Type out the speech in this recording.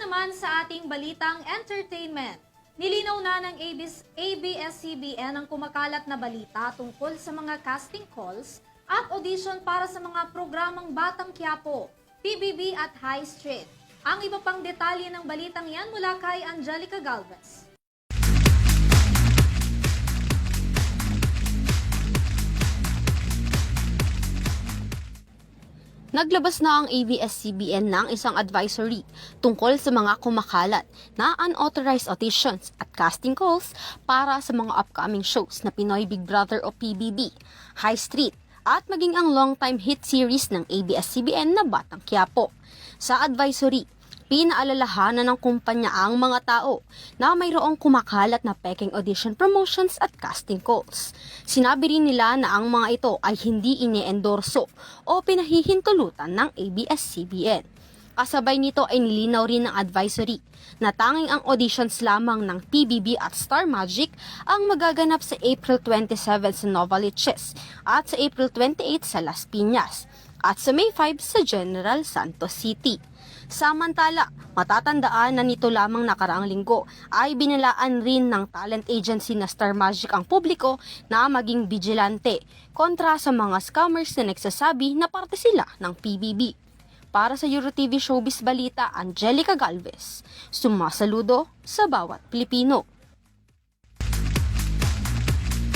naman sa ating balitang entertainment. Nilinaw na ng ABS, ABS-CBN ang kumakalat na balita tungkol sa mga casting calls at audition para sa mga programang Batang Quiapo, PBB at High Street. Ang iba pang detalye ng balitang yan mula kay Angelica Galvez. Naglabas na ang ABS-CBN ng isang advisory tungkol sa mga kumakalat na unauthorized auditions at casting calls para sa mga upcoming shows na Pinoy Big Brother o PBB, High Street, at maging ang long-time hit series ng ABS-CBN na Batang Quiapo. Sa advisory, pinaalalahanan ng kumpanya ang mga tao na mayroong kumakalat na peking audition promotions at casting calls. Sinabi rin nila na ang mga ito ay hindi ine-endorso o pinahihintulutan ng ABS-CBN. Kasabay nito ay nilinaw rin ng advisory na tanging ang auditions lamang ng PBB at Star Magic ang magaganap sa April 27 sa Novaliches at sa April 28 sa Las Piñas at sa May 5 sa General Santos City. Samantala, matatandaan na nito lamang nakaraang linggo ay binilaan rin ng talent agency na Star Magic ang publiko na maging vigilante kontra sa mga scammers na nagsasabi na parte sila ng PBB. Para sa EuroTV Showbiz Balita, Angelica Galvez. Sumasaludo sa bawat Pilipino.